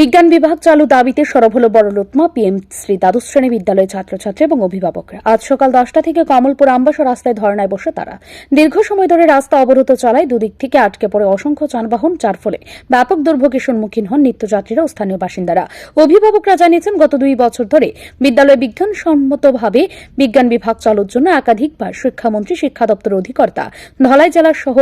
বিজ্ঞান বিভাগ চালু দাবিতে সরব হল বড়লোতমা পিএম শ্রী দ্বাদশ শ্রেণি বিদ্যালয়ের ছাত্রছাত্রী এবং অভিভাবকরা। আজ সকাল দশটা থেকে কমলপুর আমবাসা রাস্তায় ধর্নায় বসে তারা। দীর্ঘ সময় ধরে রাস্তা অবরোধ চলায়, দুদিক থেকে আটকে পড়ে অসংখ্য যানবাহন, যার ফলে ব্যাপক দুর্ভোগের সম্মুখীন হন নিত্যযাত্রীরা ও স্থানীয় বাসিন্দারা। অভিভাবকরা জানিয়েছেন, গত দুই বছর ধরে বিদ্যালয়ে বিজ্ঞানসম্মতভাবে বিজ্ঞান বিভাগ চালুর জন্য একাধিকবার শিক্ষামন্ত্রী, শিক্ষা দপ্তর অধিকর্তা, ধলাই জেলার সহ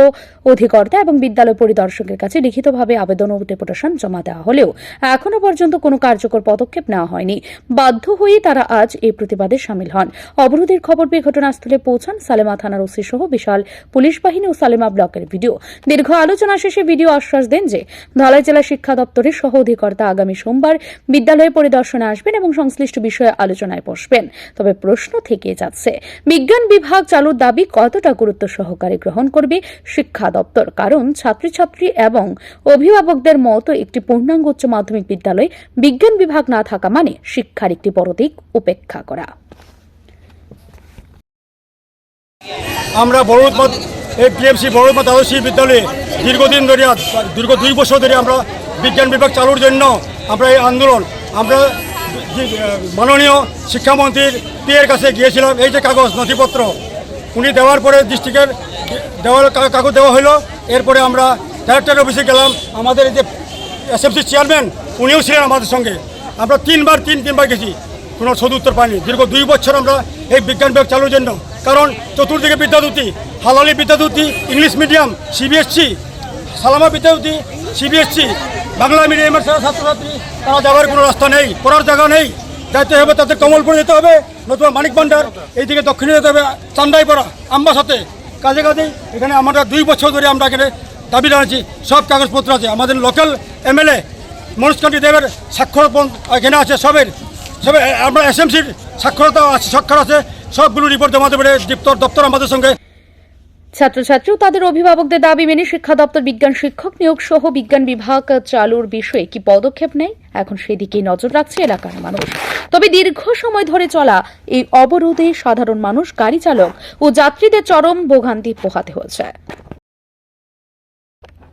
অধিকর্তা এবং বিদ্যালয় পরিদর্শকের কাছে লিখিতভাবে আবেদন ও ডেপুটেশন জমা দেওয়া হলেও এখনও পর্যন্ত কোনো কার্যকর পদক্ষেপ নেওয়া হয়নি। বাধ্য হয়ে তারা আজ এই প্রতিবাদে সামিল হন। অবরোধের খবর পেয়ে ঘটনাস্থলে পৌঁছান সালেমা থানার ওসি সহ বিশাল পুলিশ বাহিনী ও সালেমা ব্লকের ভিডিও। দীর্ঘ আলোচনা শেষে ভিডিও আশ্বাস দেন যে, ধলাই জেলা শিক্ষা দপ্তরের সহ অধিকর্তা আগামী সোমবার বিদ্যালয়ে পরিদর্শনে আসবেন এবং সংশ্লিষ্ট বিষয়ে আলোচনায় বসবেন। তবে প্রশ্ন থেকে যাচ্ছে, বিজ্ঞান বিভাগ চালুর দাবি কতটা গুরুত্ব সহকারে গ্রহণ করবে শিক্ষা দপ্তর? কারণ ছাত্রছাত্রী এবং অভিভাবকদের মতো একটি পূর্ণাঙ্গ উচ্চ মাধ্যমিক বিদ্যালয়ে বিজ্ঞান বিভাগ না থাকা মানে শিক্ষার একটি বড় দিক উপেক্ষা করা। আমরা আদর্শী বিদ্যালয়ে দীর্ঘদিন ধরে, দীর্ঘ দুই বছর ধরে আমরা বিজ্ঞান বিভাগ চালুর জন্য আমরা এই আন্দোলন, আমরা মাননীয় শিক্ষামন্ত্রীর পিয়ের কাছে গিয়েছিলাম, এই যে কাগজ, নথিপত্র, উনি দেওয়ার পরে ডিস্ট্রিক্টের দেওয়ার কাগজ দেওয়া হলো এরপরে আমরা ডাইরেক্টর অফিসে গেলাম, আমাদের এই যে এসএমসি চেয়ারম্যান উনিও ছিলেন আমাদের সঙ্গে। আমরা তিনবার, তিন, তিনবার গেছি। কোনো সদুত্তর পাইনি। দীর্ঘ দুই বছর আমরা এই বিজ্ঞান বিভাগ চালুর জন্য। কারণ চতুর্দিকে বিদ্যাদূতি, হালালি বিদ্যাদূতি, ইংলিশ মিডিয়াম সিবিএসসি সালামা বিদ্যাদূতি সিবিএসসি বাংলা মিডিয়ামের ছাত্র- ছাত্রছাত্রী, তারা যাওয়ার কোনো রাস্তা নেই, পড়ার জায়গা নেই। যাইতে হবে তাদের কমলপুরে যেতে হবে, নতুবা মানিক ভান্ডার, এইদিকে দক্ষিণে যেতে হবে, চান্দাইপাড়া, আম্বাসাতে। কাজে কাজে এখানে আমরা দুই বছর ধরে আমরা এখানে দাবি জানাচ্ছি, সব কাগজপত্র আছে। আমাদের লোকাল এমএলএ মনুষ্কান্তি দেবের স্বাক্ষর এখানে আছে সবের। সবে আমরা এসএমসির সাক্ষরতা আছে, স্বাক্ষর আছে। সবগুলো রিপোর্ট জমা দেবে দপ্তর দপ্তর আমাদের সঙ্গে। ছাত্রছাত্রী ও তাদের অভিভাবকদের দাবি মেনে শিক্ষা দপ্তর বিজ্ঞান শিক্ষক নিয়োগ সহ বিজ্ঞান বিভাগ চালুর বিষয়ে কি পদক্ষেপ নেয়? এখন সেদিকেই নজর রাখছে এলাকার মানুষ। তবে দীর্ঘ সময় ধরে চলা এই অবরোধে সাধারণ মানুষ, গাড়ি চালক ও যাত্রীদের চরম ভোগান্তি পোহাতে হয়েছে।